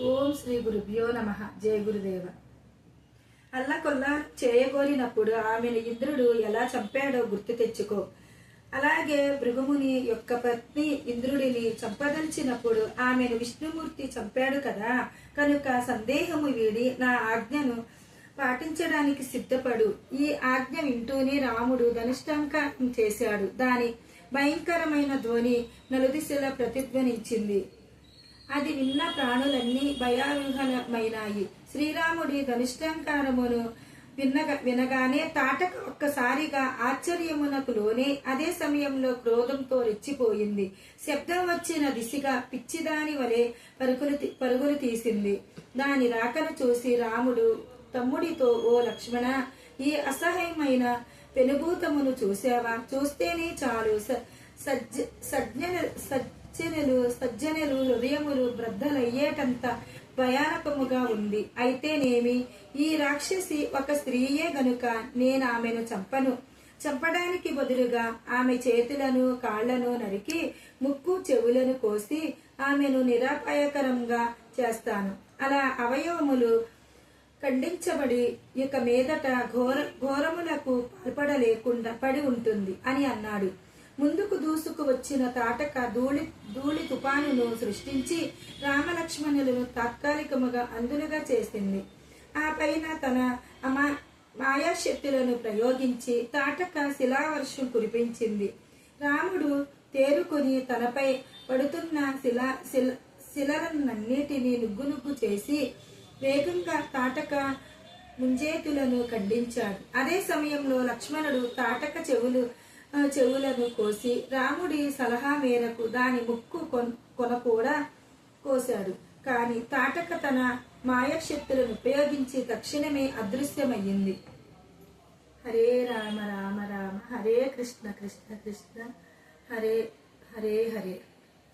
ఓం శ్రీ గురుభ్యో నమ. జయ గురుదేవ. అల్లకొల్లా చేయగోరినప్పుడు ఆమెను ఇంద్రుడు ఎలా చంపాడో గుర్తు తెచ్చుకో. అలాగే భృగుముని యొక్క పత్ని ఇంద్రుడిని చంపదలిచినప్పుడు ఆమెను విష్ణుమూర్తి చంపాడు కదా. కనుక సందేహము వీడి నా ఆజ్ఞను పాటించడానికి సిద్ధపడు. ఈ ఆజ్ఞ వింటూనే రాముడు ధనుష్టాంకం చేశాడు. దాని భయంకరమైన ధ్వని నలుదిశలా ప్రతిధ్వనించింది. అది విన్న ప్రాణులన్నీ భయావిహనమైనాయి. శ్రీరాముడి ధనుష్టాంకారమును విన్నగ వినగానే తాటక ఒక్కసారిగా ఆశ్చర్యమునకు లోనే అదే సమయంలో క్రోధంతో రెచ్చిపోయింది. శబ్దం వచ్చిన దిశగా పిచ్చిదాని వలె పరుగులు పరుగులు తీసింది. దాని రాకను చూసి రాముడు తమ్ముడితో ఓ లక్ష్మణ ఈ అసహ్యమైన పెనుభూతమును చూసావా చూస్తేనే చాలు. స- సజ్జ సజ్ఞ సజ్జనులు సజ్జనులు హృదయములు బ్రద్దలయ్యేటంత భయానకముగా ఉంది. అయితేనేమి? ఈ రాక్షసి ఒక స్త్రీయే గనుక నేను ఆమెను చంపను. చంపడానికి బదులుగా ఆమె చేతులను కాళ్ళను నరికి ముక్కు చెవులను కోసి ఆమెను నిరాపాయకరంగా చేస్తాను. అలా అవయవములు ఖండించబడి ఇక మీదట ఘోర ఘోరములకు పాల్పడలేకుండా పడి ఉంటుంది అని అన్నాడు. ముందుకు దూసుకు వచ్చిన తాటక ధూళి ధూళి తుపానును సృష్టించి రామలక్ష్మణులను తాత్కాలికముగా అందులుగా చేసింది. ఆ పైన తన అమా మాయాశక్తులను ప్రయోగించి తాటక శిలావర్షం కురిపించింది. రాముడు తేరుకొని తనపై పడుతున్న శిలా శిల శిలలన్నిటినీ నుగ్గు నుగ్గు చేసి వేగంగా తాటక ముంజేతులను ఖండించాడు. అదే సమయంలో లక్ష్మణుడు తాటక చెవులు చెవులను కోసి రాముడి సలహా మేరకు దాని ముక్కు కొన కూడా కోశాడు. కాని తాటక తన మాయశక్తులను ఉపయోగించి తక్షణమే అదృశ్యమయ్యింది. హరే రామ రామ రామ హరే కృష్ణ కృష్ణ కృష్ణ హరే హరే హరే.